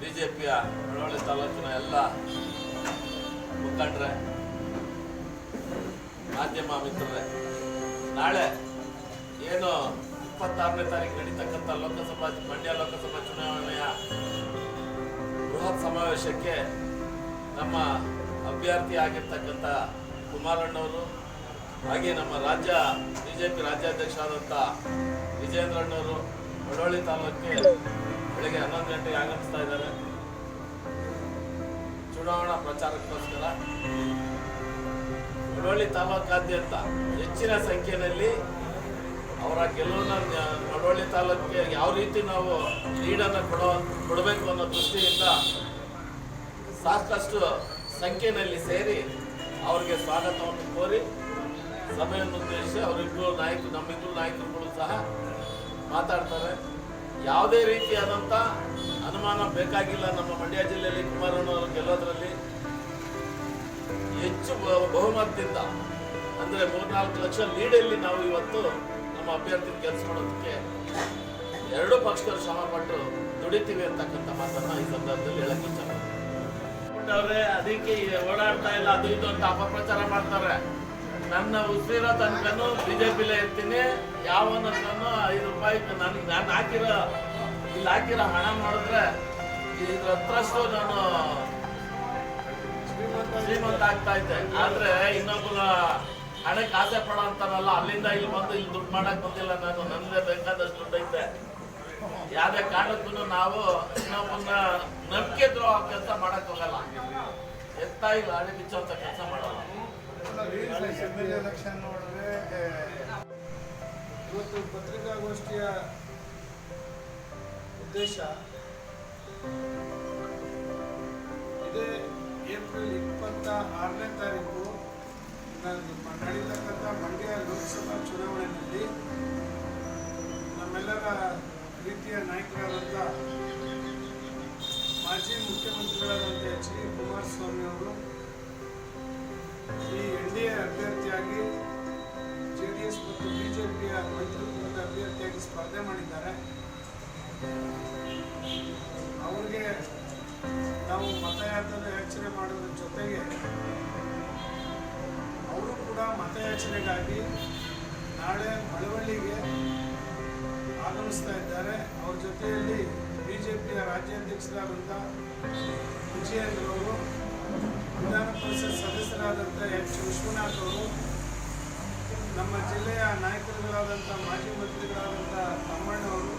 B J ಪಿಯ ಮಳವಳ್ಳಿ ತಾಲೂಕಿನ ಎಲ್ಲ ಮುಖಂಡ್ರೆ, ಮಾಧ್ಯಮ ಮಿತ್ರರೇ, ನಾಳೆ ಏನು ಇಪ್ಪತ್ತಾರನೇ ತಾರೀಕು ನಡೀತಕ್ಕಂಥ ಲೋಕಸಭಾ, ಮಂಡ್ಯ ಲೋಕಸಭಾ ಚುನಾವಣೆಯ ಬೃಹತ್ ಸಮಾವೇಶಕ್ಕೆ ನಮ್ಮ ಅಭ್ಯರ್ಥಿ ಆಗಿರ್ತಕ್ಕಂಥ ಕುಮಾರಣ್ಣವರು, ಹಾಗೆ ನಮ್ಮ ರಾಜ್ಯ ಬಿ ಜೆ ಪಿ ರಾಜ್ಯಾಧ್ಯಕ್ಷರಾದಂಥ ವಿಜೇಂದ್ರಣ್ಣವರು ಮಳವಳ್ಳಿ ತಾಲೂಕಿಗೆ ಬೆಳಗ್ಗೆ ಹನ್ನೊಂದು ಗಂಟೆಗೆ ಆಗಮಿಸ್ತಾ ಇದ್ದಾರೆ? ಚುನಾವಣಾ ಪ್ರಚಾರಕ್ಕೋಸ್ಕರ. ಮಳವಳ್ಳಿ ತಾಲೂಕಾದ್ಯಂತ ಹೆಚ್ಚಿನ ಸಂಖ್ಯೆಯಲ್ಲಿ ಅವರ ಗೆಲುವನ್ನ ಮಳವಳ್ಳಿ ತಾಲೂಕಿಗೆ ಯಾವ ರೀತಿ ನಾವು ಲೀಡನ್ನು ಕೊಡೋ, ಕೊಡಬೇಕು ಅನ್ನೋ ದೃಷ್ಟಿಯಿಂದ ಸಾಕಷ್ಟು ಸಂಖ್ಯೆಯಲ್ಲಿ ಸೇರಿ ಅವರಿಗೆ ಸ್ವಾಗತವನ್ನು ಕೋರಿ ಸಭೆಯನ್ನು ಉದ್ದೇಶಿಸಿ ಅವರಿಬ್ಬರು ನಾಯಕರು, ನಮ್ಮಿಬ್ಬರು ನಾಯಕರುಗಳು ಸಹ ಮಾತಾಡ್ತಾರೆ. ಯಾವುದೇ ರೀತಿಯಾದಂಥ ಅನುಮಾನ ಬೇಕಾಗಿಲ್ಲ ನಮ್ಮ ಮಂಡ್ಯ ಜಿಲ್ಲೆಯಲ್ಲಿ ಕುಮಾರಣ್ಣವರು ಗೆಲ್ಲೋದ್ರಲ್ಲಿ. ಹೆಚ್ಚು ಬಹುಮತದಿಂದ ಅಂದರೆ ಮೂರ್ನಾಲ್ಕು ಲಕ್ಷ ಲೀಡಲ್ಲಿ ನಾವು ಇವತ್ತು ನಮ್ಮ ಅಭ್ಯರ್ಥಿ ಮಾಡೋದಕ್ಕೆ ಎರಡೂ ಪಕ್ಷಗಳು ಶ್ರಮ ಪಟ್ಟು ದುಡಿತೀವಿ ಅಂತಕ್ಕಂಥ ಮಾತನ್ನ ಈ ಸಂದರ್ಭದಲ್ಲಿ ಹೇಳಕ್ಕೆ ಇಷ್ಟಪಡ್ತಾರೆ ಅದಕ್ಕೆ ಓಡಾಡ್ತಾ ಇಲ್ಲ, ಅದು ಇದು ಅಂತ ಅಪಪ್ರಚಾರ ಮಾಡ್ತಾರೆ. ನನ್ನ ಉಸಿರೋ ತನಕನೂ ಬಿಜೆಪಿಲೇ ಇರ್ತೀನಿ. ಯಾವನತ್ರನು ಐದು ರೂಪಾಯಿ ನನಗೆ ನಾನು ಹಾಕಿರೋ, ಇಲ್ಲಿ ಹಾಕಿರೋ ಹಣ ನೋಡಿದ್ರೆ ಇದ್ರ ಹತ್ರಷ್ಟು ನಾನು ಶ್ರೀಮಂತ ಆಗ್ತಾ ಇದ್ದೆ. ಆದ್ರೆ ಇನ್ನೊಬ್ಬರ ಹಣಕ್ಕೆ ಆಸೆ ಪಡೋ ಅಂತಾರಲ್ಲ ಅಲ್ಲಿಂದ ಇಲ್ಲಿ ಬಂದು ಇಲ್ಲಿ ದುಡ್ಡು ಮಾಡಕ್ ಬಂದಿಲ್ಲ ನಾನು, ನನ್ಗೆ ಬೇಕಾದಷ್ಟು ದುಡ್ಡು ಐತೆ. ಯಾವ್ದೇ ಕಾರಣಕ್ಕೂ ನಾವು ಇನ್ನೊಬ್ಬನ ನಂಬಿಕೆ ದ್ರೋಹ ಕೆಲಸ ಮಾಡಕ್ ಹೋಗಲ್ಲ. ಎತ್ತ ಇಲ್ಲ, ಹಣೆ ಬಿಚ್ಚೋಂತ ಕೆಲಸ ಮಾಡಲ್ಲ. ಇವತ್ತು ಪತ್ರಿಕಾಗೋಷ್ಠಿಯ ಉದ್ದೇಶ ಇದೇ ಏಪ್ರಿಲ್ ಇಪ್ಪತ್ತ ಆರನೇ ತಾರೀಕು ನಡೀತಕ್ಕಂಥ ಮಂಡ್ಯ ಲೋಕಸಭಾ ಚುನಾವಣೆಯಲ್ಲಿ ನಮ್ಮೆಲ್ಲರ ಪ್ರೀತಿಯ ನಾಯಕರಾದಂಥ ಮಾಜಿ ಮುಖ್ಯಮಂತ್ರಿಗಳಾದಂಥ ಎಚ್ ಡಿ ಕುಮಾರಸ್ವಾಮಿ ಮತಯಾಚನೆಗಾಗಿ ನಾಳೆ ಮಳವಳ್ಳಿಗೆ ಆಗಮಿಸ್ತಾ ಇದ್ದಾರೆ. ಅವ್ರ ಜೊತೆಯಲ್ಲಿ ಬಿಜೆಪಿಯ ರಾಜ್ಯಾಧ್ಯಕ್ಷರಾದಂಥ ವಿಜಯೇಂದ್ರವರು ವಿಧಾನ ಪರಿಷತ್ ಸದಸ್ಯರಾದಂಥ ಎಚ್ ವಿಶ್ವನಾಥ್ ಅವರು, ನಮ್ಮ ಜಿಲ್ಲೆಯ ನಾಯಕರುಗಳಾದಂಥ ಮಾಜಿ ಮಂತ್ರಿಗಳಾದಂಥ ತಮ್ಮಣ್ಣವರು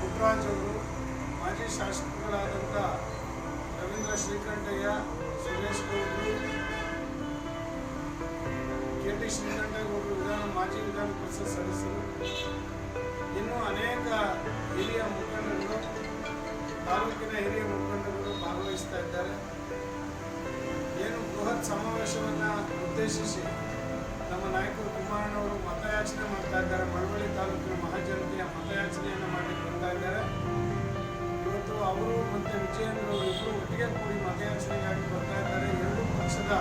ಪುಟ್ಟರಾಜ್ ಅವರು, ಮಾಜಿ ಶಾಸಕರಾದಂಥ ರವೀಂದ್ರ ಶ್ರೀಕಂಠಯ್ಯ, ಸುರೇಶ್ ಗೌಡರು ಕೆ ಶ್ರೀಕಂಠೇಗೌಡರು ವಿಧಾನ, ಮಾಜಿ ವಿಧಾನ ಪರಿಷತ್ ಸದಸ್ಯರು. ಇನ್ನೂ ಅನೇಕ ಹಿರಿಯ ಮುಖಂಡರು, ತಾಲೂಕಿನ ಹಿರಿಯ ಮುಖಂಡರು ಭಾಗವಹಿಸ್ತಾ ಇದ್ದಾರೆ. ಏನು ಬೃಹತ್ ಸಮಾವೇಶವನ್ನ ಉದ್ದೇಶಿಸಿ ನಮ್ಮ ನಾಯಕರು ಕುಮಾರಣ್ಣವರು ಮತಯಾಚನೆ ಮಾಡ್ತಾ ಇದ್ದಾರೆ. ಮಳವಳ್ಳಿ ತಾಲೂಕಿನ ಮಹಾಜನತೆಯ ಮತಯಾಚನೆಯನ್ನು ಮಾಡಲಿಕ್ಕೆ ಬರ್ತಾ ಇದ್ದಾರೆ. ಇವತ್ತು ಅವರು ಮತ್ತು ವಿಜಯೇಂದ್ರ ಅವರು ಇಬ್ಬರು ಒಟ್ಟಿಗೆ ಕೂಡಿ ಮತಯಾಚನೆಗಾಗಿ ಬರ್ತಾ ಇದ್ದಾರೆ. ಎರಡೂ ಪಕ್ಷದ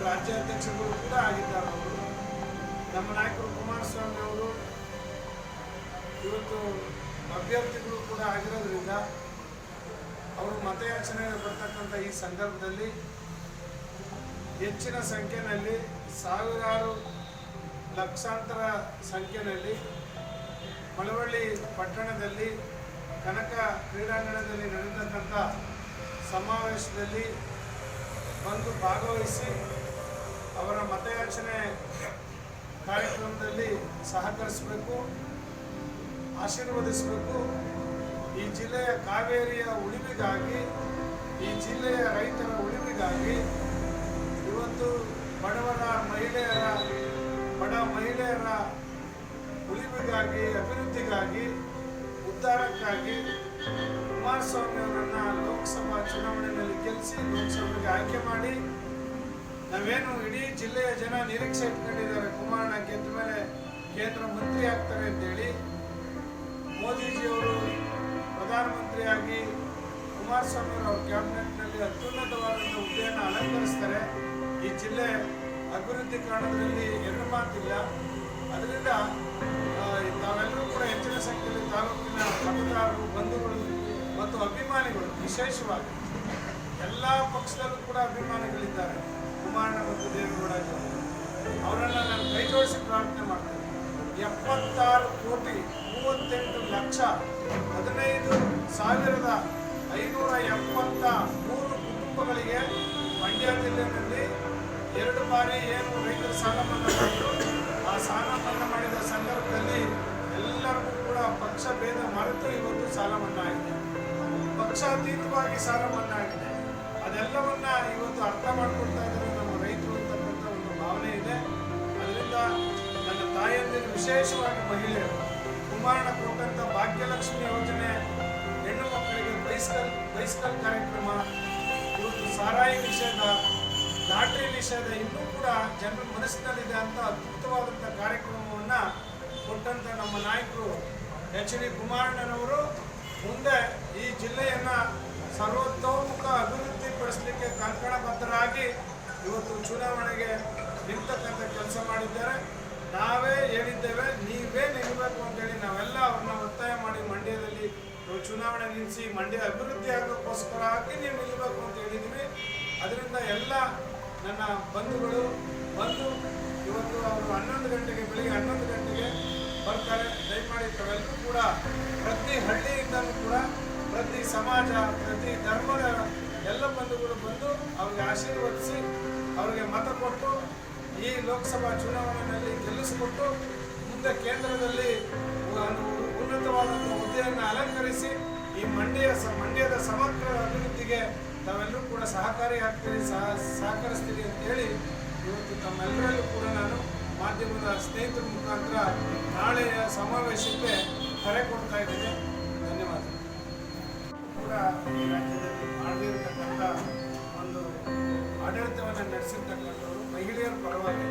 ಇವತ್ತು ರಾಜ್ಯಾಧ್ಯಕ್ಷರು ಕೂಡ ಆಗಿದ್ದಾರೆ ಅವರು. ನಮ್ಮ ನಾಯಕರು ಕುಮಾರಸ್ವಾಮಿ ಅವರು ಇವತ್ತು ಅಭ್ಯರ್ಥಿಗಳು ಕೂಡ ಆಗಿರೋದ್ರಿಂದ ಅವರು ಮತಯಾಚನೆ ಬರ್ತಕ್ಕಂಥ ಈ ಸಂದರ್ಭದಲ್ಲಿ ಹೆಚ್ಚಿನ ಸಂಖ್ಯೆಯಲ್ಲಿ ಸಾವಿರಾರು ಲಕ್ಷಾಂತರ ಸಂಖ್ಯೆಯಲ್ಲಿ ಮಳವಳ್ಳಿ ಪಟ್ಟಣದಲ್ಲಿ ಕನಕ ಕ್ರೀಡಾಂಗಣದಲ್ಲಿ ನಡೆದಕ್ಕಂಥ ಸಮಾವೇಶದಲ್ಲಿ ಬಂದು ಭಾಗವಹಿಸಿ ಅವರ ಮತಯಾಚನೆ ಕಾರ್ಯಕ್ರಮದಲ್ಲಿ ಸಹಕರಿಸಬೇಕು, ಆಶೀರ್ವದಿಸಬೇಕು. ಈ ಜಿಲ್ಲೆಯ ಕಾವೇರಿಯ ಉಳಿವಿಗಾಗಿ, ಈ ಜಿಲ್ಲೆಯ ರೈತರ ಉಳಿವಿಗಾಗಿ ಇವತ್ತು ಬಡವರ, ಮಹಿಳೆಯರ, ಬಡ ಮಹಿಳೆಯರ ಉಳಿವಿಗಾಗಿ, ಅಭಿವೃದ್ಧಿಗಾಗಿ, ಉದ್ಧಾರಕ್ಕಾಗಿ ಕುಮಾರಸ್ವಾಮಿ ಅವರನ್ನ ಲೋಕಸಭಾ ಚುನಾವಣೆಯಲ್ಲಿ ಗೆಲ್ಲಿಸಿ ಲೋಕಸಭೆಗೆ ಆಯ್ಕೆ ಮಾಡಿ, ನಾವೇನು ಇಡೀ ಜಿಲ್ಲೆಯ ಜನ ನಿರೀಕ್ಷೆ ಇಟ್ಕೊಂಡಿದ್ದಾರೆ. ಕುಮಾರಣ್ಣ ಗೆದ್ದ ಮೇಲೆ ಕೇಂದ್ರ ಮಂತ್ರಿ ಆಗ್ತಾರೆ ಅಂತೇಳಿ ಮೋದಿಜಿಯವರು ಪ್ರಧಾನಮಂತ್ರಿಯಾಗಿ ಕುಮಾರಸ್ವಾಮಿ ಅವರ ಕ್ಯಾಬಿನೆಟ್ನಲ್ಲಿ ಅತ್ಯುನ್ನತವಾದಂಥ ಹುದ್ದೆಯನ್ನು ಅಲಂಕರಿಸ್ತಾರೆ. ಈ ಜಿಲ್ಲೆ ಅಭಿವೃದ್ಧಿ ಕಾರಣದಲ್ಲಿ ಎರಡು ಮಾತಿಲ್ಲ. ಅದರಿಂದ ನಾವೆಲ್ಲರೂ ಕೂಡ ಹೆಚ್ಚಿನ ಸಂಖ್ಯೆಯಲ್ಲಿ ತಾಲೂಕಿನ ಮತದಾರರು ಬಂಧುಗಳು ಮತ್ತು ಅಭಿಮಾನಿಗಳು ವಿಶೇಷವಾಗಿ ಎಲ್ಲ ಪಕ್ಷದಲ್ಲೂ ಕೂಡ ಅಭಿಮಾನಿಗಳಿದ್ದಾರೆ. ಕುಮಾರಣ್ಣ ಮತ್ತು ದೇವೇಗೌಡ ಅವರನ್ನ ನಾನು ಕೈ ಜೋಡಿಸಿ ಪ್ರಾರ್ಥನೆ ಮಾಡ್ತೇನೆ. ಎಪ್ಪತ್ತಾರು ಕೋಟಿ ಮೂವತ್ತೆಂಟು ಲಕ್ಷ ಹದಿನೈದು ಸಾವಿರದ ಐನೂರ ಎಪ್ಪತ್ತ ಮೂರು ಕುಟುಂಬಗಳಿಗೆ ಮಂಡ್ಯ ಜಿಲ್ಲೆಯಲ್ಲಿ ಎರಡು ಬಾರಿ ಏನು ರೈತರ ಸಾಲ ಮನ್ನಾ ಮಾಡಿದ್ರು. ಆ ಸಾಲ ಮನ್ನಾ ಮಾಡಿದ ಸಂದರ್ಭದಲ್ಲಿ ಎಲ್ಲರಿಗೂ ಕೂಡ ಪಕ್ಷ ಭೇದ ಮರೆತು ಇವತ್ತು ಸಾಲ ಮನ್ನಾ ಆಗಿದೆ. ಪಕ್ಷಾತೀತವಾಗಿ ಸಾಲ ಮನ್ನಾ ಆಗಿದೆ. ಅದೆಲ್ಲವನ್ನ ಇವತ್ತು ಅರ್ಥ ಮಾಡಿಕೊಡ್ತಾ ಇದ್ದಾರೆ. ವಿಶೇಷವಾಗಿ ಮಹಿಳೆಯರು ಕುಮಾರಣ ಕೊಟ್ಟಂಥ ಭಾಗ್ಯಲಕ್ಷ್ಮಿ ಯೋಜನೆ ಹೆಣ್ಣು ಮಕ್ಕಳಿಗೆ ಬೈಸ್ಕಲ್ ಬೈಸ್ಕಲ್ ಕಾರ್ಯಕ್ರಮ, ಇವತ್ತು ಸಾರಾಯಿ ನಿಷೇಧ, ಲಾಟ್ರಿ ನಿಷೇಧ ಇನ್ನೂ ಕೂಡ ಜನರ ಮನಸ್ಸಿನಲ್ಲಿದೆ ಅಂತ ಅದ್ಭುತವಾದಂಥ ಕಾರ್ಯಕ್ರಮವನ್ನು ಕೊಟ್ಟಂಥ ನಮ್ಮ ನಾಯಕರು ಎಚ್ ಡಿ ಕುಮಾರಣ್ಣನವರು. ಮುಂದೆ ಈ ಜಿಲ್ಲೆಯನ್ನು ಸರ್ವತೋಮುಖ ಅಭಿವೃದ್ಧಿಪಡಿಸಲಿಕ್ಕೆ ಕಂಕಣಬದ್ಧರಾಗಿ ಇವತ್ತು ಚುನಾವಣೆಗೆ ನಿಂತಕ್ಕಂಥ ಕೆಲಸ ಮಾಡಿದ್ದಾರೆ. ನಾವೇ ಹೇಳಿದ್ದೇವೆ, ನೀವೇ ನಿಲ್ಲಬೇಕು ಅಂತೇಳಿ ನಾವೆಲ್ಲ ಅವ್ರನ್ನ ಒತ್ತಾಯ ಮಾಡಿ ಮಂಡ್ಯದಲ್ಲಿ ಚುನಾವಣೆ ನಿಲ್ಲಿಸಿ ಮಂಡ್ಯ ಅಭಿವೃದ್ಧಿ ಆಗೋಕ್ಕೋಸ್ಕರ ಹಾಕಿ ನೀವು ನಿಲ್ಲಬೇಕು ಅಂತ ಹೇಳಿದ್ವಿ. ಅದರಿಂದ ಎಲ್ಲ ನನ್ನ ಬಂಧುಗಳು ಬಂದು ಇವತ್ತು ಅವರು ಹನ್ನೊಂದು ಗಂಟೆಗೆ, ಬೆಳಿಗ್ಗೆ ಹನ್ನೊಂದು ಗಂಟೆಗೆ ಬರ್ತಾರೆ. ದಯಮಾಡಿ ತಾವೆಲ್ಲರೂ ಕೂಡ ಪ್ರತಿ ಹಳ್ಳಿಯಿಂದಲೂ ಕೂಡ ಪ್ರತಿ ಸಮಾಜ, ಪ್ರತಿ ಧರ್ಮದ ಎಲ್ಲ ಬಂಧುಗಳು ಬಂದು ಅವ್ರಿಗೆ ಆಶೀರ್ವದಿಸಿ ಅವರಿಗೆ ಮತ ಕೊಟ್ಟು ಈ ಲೋಕಸಭಾ ಚುನಾವಣೆಯಲ್ಲಿ ಗೆಲ್ಲಿಸಿಕೊಟ್ಟು ಮುಂದೆ ಕೇಂದ್ರದಲ್ಲಿ ಉನ್ನತವಾದಂಥ ಹುದ್ದೆಯನ್ನು ಅಲಂಕರಿಸಿ ಈ ಮಂಡ್ಯ ಮಂಡ್ಯದ ಸಮಗ್ರ ಅಭಿವೃದ್ಧಿಗೆ ತಾವೆಲ್ಲರೂ ಕೂಡ ಸಹಕಾರಿಯಾಗ್ತೀರಿ, ಸಹ, ಸಹಕರಿಸ್ತೀರಿ ಅಂತೇಳಿ ಇವತ್ತು ತಮ್ಮೆಲ್ಲರಲ್ಲೂ ಕೂಡ ನಾನು ಮಾಧ್ಯಮದ ಸ್ನೇಹಿತರ ಮುಖಾಂತರ ನಾಳೆಯ ಸಮಾವೇಶಕ್ಕೆ ಕರೆ ಕೊಡ್ತಾ ಇದ್ದೇನೆ. ಧನ್ಯವಾದ ಕೂಡ ಈ ರಾಜ್ಯದಲ್ಲಿ ಮಾಡದೇ ಇರತಕ್ಕಂಥ ಒಂದು ಆಡಳಿತವನ್ನು ನಡೆಸಿರ್ತಕ್ಕಂಥವ್ರು, ಮಹಿಳೆಯರ ಪರವಾಗಿ.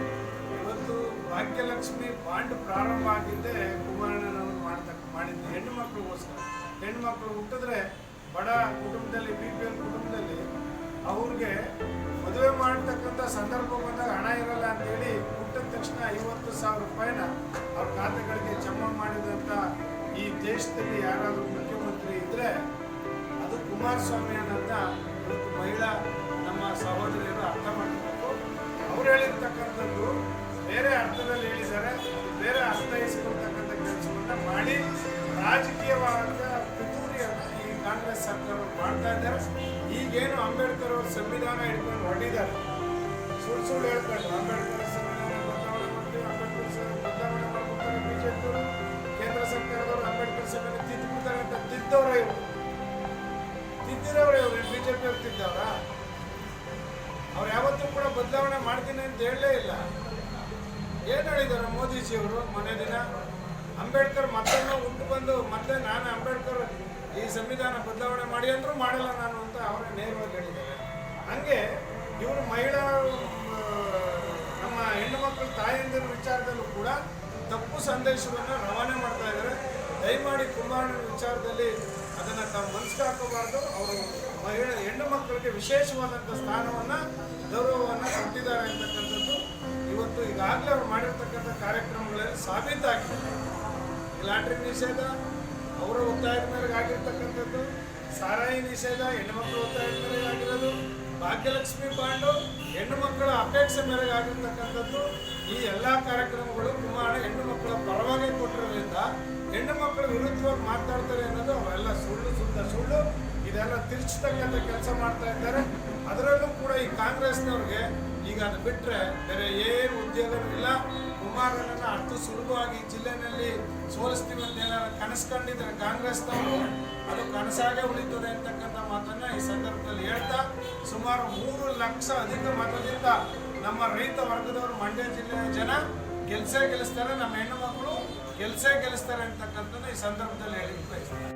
ಇವತ್ತು ಭಾಗ್ಯಲಕ್ಷ್ಮಿ ಬಾಂಡ್ ಪ್ರಾರಂಭ ಆಗಿದ್ದೇ ಕುಮಾರಣ್ಣನವರು ಮಾಡ್ತಕ್ಕ, ಮಾಡಿದ್ದು ಹೆಣ್ಣು ಮಕ್ಕಳಿಗೋಸ್ಕರ ಹೆಣ್ಣು ಮಕ್ಕಳು ಹುಟ್ಟಿದ್ರೆ ಬಡ ಕುಟುಂಬದಲ್ಲಿ ಬಿ ಪಿ ಎಲ್ ಕುಟುಂಬದಲ್ಲಿ ಅವ್ರಿಗೆ ಮದುವೆ ಮಾಡ್ತಕ್ಕಂಥ ಸಂದರ್ಭ ಬಂದಾಗ ಹಣ ಇರಲ್ಲ ಅಂತೇಳಿ ಹುಟ್ಟಿದ ತಕ್ಷಣ ಐವತ್ತು ಸಾವಿರ ರೂಪಾಯಿನ ಅವ್ರ ಖಾತೆಗಳಿಗೆ ಜಮಾ ಮಾಡಿದಂಥ ಈ ದೇಶದಲ್ಲಿ ಯಾರಾದರೂ ಮುಖ್ಯಮಂತ್ರಿ ಇದ್ದರೆ ಅದು ಕುಮಾರಸ್ವಾಮಿ ಅನ್ನೋದನ್ನ ಇವತ್ತು ಮಹಿಳಾ ನಮ್ಮ ಸಹೋದರಿಯರು ಅರ್ಥ ಮಾಡ್ಕೋಬೇಕು. ಅವ್ರು ಹೇಳಿರ್ತಕ್ಕಂಥದ್ದು ಬೇರೆ ಅರ್ಥದಲ್ಲಿ ಹೇಳಿದ್ದಾರೆ. ಬೇರೆ ಅರ್ಥೈಸಿಕೊಳ್ತಕ್ಕಂಥ ಕೆಲಸವನ್ನ ಮಾಡಿ ರಾಜಕೀಯವಾದ ಪಿತೂರಿಯನ್ನು ಈ ಕಾಂಗ್ರೆಸ್ ಸರ್ಕಾರ ಮಾಡ್ತಾ ಇದ್ದಾರೆ. ಈಗೇನು ಅಂಬೇಡ್ಕರ್ ಅವರು ಸಂವಿಧಾನ ಹಿಡ್ಕೊಂಡು ಹೊಡಿದ್ದಾರೆ ಸುಳ್ಳು ಸುಳ್ಳು ಹೇಳ್ಕೊಂಡು ಅಂಬೇಡ್ಕರ್ ಅಂಬೇಡ್ಕರ್ ಸಭೆ ಮಾಡ್ಕೊತಾರೆ ಅಂಬೇಡ್ಕರ್ ಅಂತ ತಿದ್ದವ್ರ ಇವರು. ತಿದ್ದಿರೋರು ಇವರು. ಬಿಜೆಪಿ ಅವ್ರು ತಿದ್ದವ್ರ? ಅವ್ರು ಯಾವತ್ತೂ ಕೂಡ ಬದಲಾವಣೆ ಮಾಡ್ತೀನಿ ಅಂತ ಹೇಳಲೇ ಇಲ್ಲ. ಏನು ಹೇಳಿದ್ದಾರೆ ಮೋದಿಜಿಯವರು ಮನೆ ದಿನ? ಅಂಬೇಡ್ಕರ್ ಮತ್ತೊಮ್ಮೆ ಉಂಟು ಬಂದು ಮತ್ತೆ ನಾನು ಅಂಬೇಡ್ಕರ್ ಈ ಸಂವಿಧಾನ ಬದಲಾವಣೆ ಮಾಡಿ ಅಂದರೂ ಮಾಡಲ್ಲ ನಾನು ಅಂತ ಅವರೇ ನೇರವಾಗಿ ಹೇಳಿದ್ದಾರೆ. ಹಂಗೆ ಇವರು ಮಹಿಳಾ ನಮ್ಮ ಹೆಣ್ಣು ಮಕ್ಕಳ ತಾಯಿಯಂದಿರ ವಿಚಾರದಲ್ಲೂ ಕೂಡ ತಪ್ಪು ಸಂದೇಶವನ್ನು ರವಾನೆ ಮಾಡ್ತಾ ಇದ್ದಾರೆ. ದಯಮಾಡಿ ಕುಮಾರನ ವಿಚಾರದಲ್ಲಿ ಅದನ್ನು ತಾವು ಮನಸ್ಸು ಹಾಕೋಬಾರ್ದು. ಅವರು ಮಹಿಳೆ ಹೆಣ್ಣು ಮಕ್ಕಳಿಗೆ ವಿಶೇಷವಾದಂಥ ಸ್ಥಾನವನ್ನು, ಗೌರವವನ್ನು ಕೊಟ್ಟಿದ್ದಾರೆ ಅಂತಕ್ಕಂಥದ್ದು ಇವತ್ತು ಈಗಾಗಲೇ ಅವ್ರು ಮಾಡಿರ್ತಕ್ಕಂಥ ಕಾರ್ಯಕ್ರಮಗಳಲ್ಲಿ ಸಾಬೀತಾಗಿದೆ. ಲಾಟ್ರಿ ನಿಷೇಧ, ಅವರ ಒತ್ತಾಯದ ಮೇರೆಗೆ ಆಗಿರ್ತಕ್ಕಂಥದ್ದು, ಸಾರಾಯಿ ನಿಷೇಧ, ಹೆಣ್ಣು ಮಕ್ಕಳ ಒತ್ತಾಯದ ಮೇರೆಗೆ ಆಗಿರೋದು, ಭಾಗ್ಯಲಕ್ಷ್ಮಿ ಬಾಂಡು, ಹೆಣ್ಣು ಮಕ್ಕಳ ಅಪೇಕ್ಷೆ ಮೇರೆಗೆ ಆಗಿರ್ತಕ್ಕಂಥದ್ದು, ಈ ಎಲ್ಲ ಕಾರ್ಯಕ್ರಮಗಳು ಕುಮಾರ ಹೆಣ್ಣು ಮಕ್ಕಳ ಪರವಾಗಿ ಕೊಟ್ಟಿರೋದ್ರಿಂದ ಹೆಣ್ಣು ಮಕ್ಕಳ ವಿರುದ್ಧವಾಗಿ ಮಾತಾಡ್ತಾರೆ ಅನ್ನೋದು ಅವೆಲ್ಲ ಸುಳ್ಳು ಸುತ್ತ ಸುಳ್ಳು. ಇದೆಲ್ಲ ತಿರ್ಚತಕ್ಕಂಥ ಕೆಲಸ ಮಾಡ್ತಾ ಇದ್ದಾರೆ. ಅದರಲ್ಲೂ ಕೂಡ ಈ ಕಾಂಗ್ರೆಸ್ನವ್ರಿಗೆ ಈಗ ಅದು ಬಿಟ್ಟರೆ ಬೇರೆ ಏನು ಉದ್ಯೋಗನೂ ಇಲ್ಲ. ಕುಮಾರನನ್ನು ಅಷ್ಟು ಸುಲಭವಾಗಿ ಜಿಲ್ಲೆನಲ್ಲಿ ಸೋಲಿಸ್ತೀವಿ ಅಂತ ಏನಾದ್ರು ಕನಸು ಕಂಡಿದ್ರೆ ಕಾಂಗ್ರೆಸ್ನವರು, ಅದು ಕನಸಾಗೆ ಉಳಿತದೆ ಅಂತಕ್ಕಂಥ ಮಾತನ್ನ ಈ ಸಂದರ್ಭದಲ್ಲಿ ಹೇಳ್ತಾ ಸುಮಾರು ಮೂರು ಲಕ್ಷ ಅಧಿಕ ಮತದಿಂದ ನಮ್ಮ ರೈತ ವರ್ಗದವರು ಮಂಡ್ಯ ಜಿಲ್ಲೆಯ ಜನ ಕೆಲಸ ಗೆಲ್ಲಿಸ್ತಾರೆ. ನಮ್ಮ ಹೆಣ್ಣು ಮಕ್ಕಳು ಕೆಲಸ ಗೆಲ್ಲಿಸ್ತಾರೆ ಅಂತಕ್ಕಂಥದ್ದು ಈ ಸಂದರ್ಭದಲ್ಲಿ ಹೇಳಿ ಬಯಸ್ತಾರೆ